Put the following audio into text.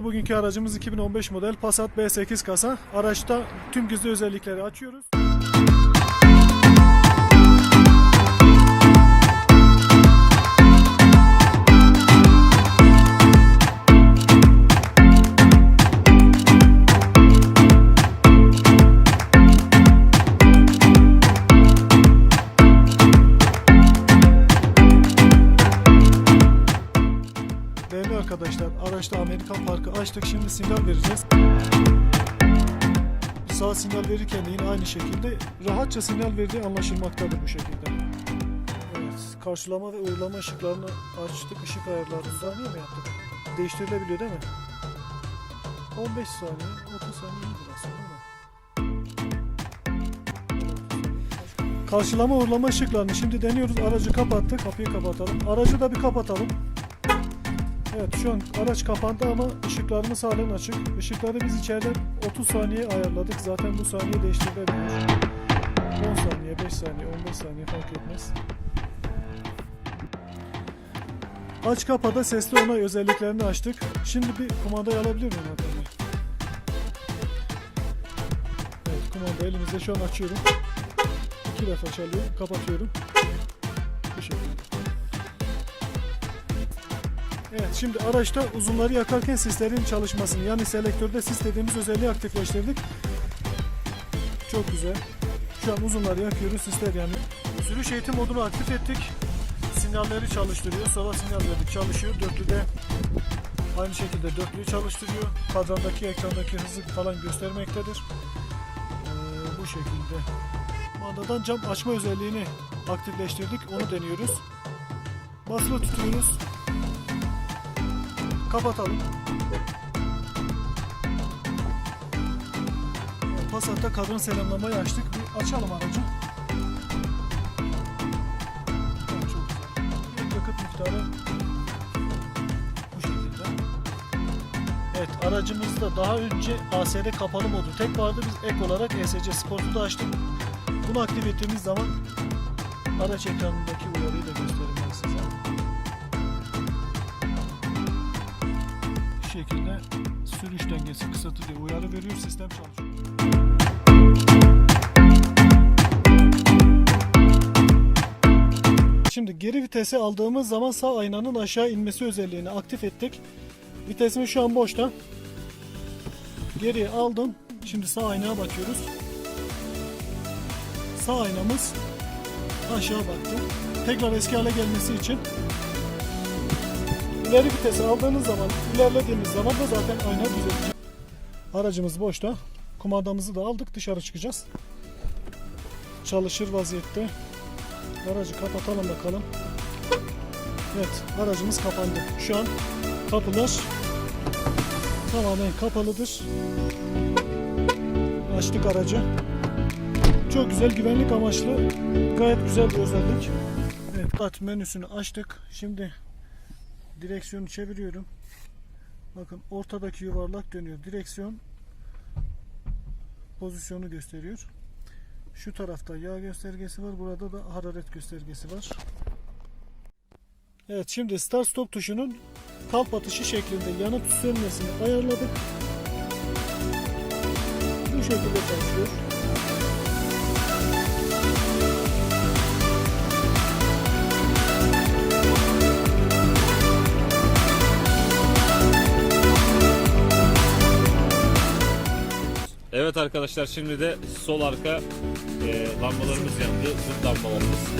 arkadaşlar. Bugünkü aracımız 2015 model Passat B8 kasa. Araçta tüm gizli özellikleri açıyoruz. Değerli arkadaşlar, araçta Amerikan Parkı açtık. Şimdi sinyal vereceğiz. Sağ sinyal verirken de yine aynı şekilde rahatça sinyal verdiği anlaşılmaktadır bu şekilde. Evet, karşılama ve uğurlama ışıklarını açtık. Işık ayarlarını saniye mi yaptık? Değiştirilebiliyor değil mi? 15 saniye, 30 saniye iyidir aslında ama. Karşılama uğurlama ışıklarını şimdi deniyoruz. Aracı kapattık. Kapıyı kapatalım. Aracı da bir kapatalım. Evet şu an araç kapandı ama ışıklarımız halen açık. Işıkları biz içeriden 30 saniye ayarladık. Zaten bu saniye değiştirilebilir. 10 saniye, 5 saniye, 15 saniye fark etmez. Aç kapada sesli onay özelliklerini açtık. Şimdi bir kumandayı alabilir miyim Bey? Evet kumanda elimizde şu an açıyorum. İki defa çalıyor, kapatıyorum. Bu şekilde. Evet şimdi araçta uzunları yakarken sislerin çalışmasını yani selektörde sis dediğimiz özelliği aktifleştirdik. Çok güzel. Şu an uzunları yakıyoruz sisler yani. Sürüş eğitim modunu aktif ettik. Sinyalleri çalıştırıyor. Sola sinyal verdik çalışıyor. Dörtlüde aynı şekilde dörtlüyü çalıştırıyor. Kadrandaki ekrandaki hızı falan göstermektedir. Ee, bu şekilde. Kumandadan cam açma özelliğini aktifleştirdik. Onu deniyoruz. Basılı tutuyoruz. Kapatalım. Passat'ta kadran selamlamayı açtık. Bir açalım aracı. Çok güzel. Yakıt miktarı bu şekilde. Evet aracımızda daha önce ASR kapalı modu tek vardı. Biz ek olarak ESC Sport'u da açtık. Bunu aktif ettiğimiz zaman araç ekranındaki uyarıyı da göstereyim şekilde sürüş dengesi kısıtı diye uyarı veriyor sistem çalışıyor. Şimdi geri vitese aldığımız zaman sağ aynanın aşağı inmesi özelliğini aktif ettik. Vitesimiz şu an boşta. Geriye aldım. Şimdi sağ aynaya bakıyoruz. Sağ aynamız aşağı baktı. Tekrar eski hale gelmesi için ileri vitesi aldığınız zaman, ilerlediğimiz zaman da zaten ayna düzelecek. Aracımız boşta. Kumandamızı da aldık. Dışarı çıkacağız. Çalışır vaziyette. Aracı kapatalım bakalım. Evet, aracımız kapandı. Şu an kapılar tamamen kapalıdır. Açtık aracı. Çok güzel güvenlik amaçlı gayet güzel bir özellik. Evet, menüsünü açtık. Şimdi direksiyonu çeviriyorum. Bakın ortadaki yuvarlak dönüyor. Direksiyon pozisyonu gösteriyor. Şu tarafta yağ göstergesi var. Burada da hararet göstergesi var. Evet şimdi start stop tuşunun kalp atışı şeklinde yanıp sönmesini ayarladık. Bu şekilde çalışıyor. Evet arkadaşlar şimdi de sol arka e, lambalarımız yandı. Zıt lambalarımız.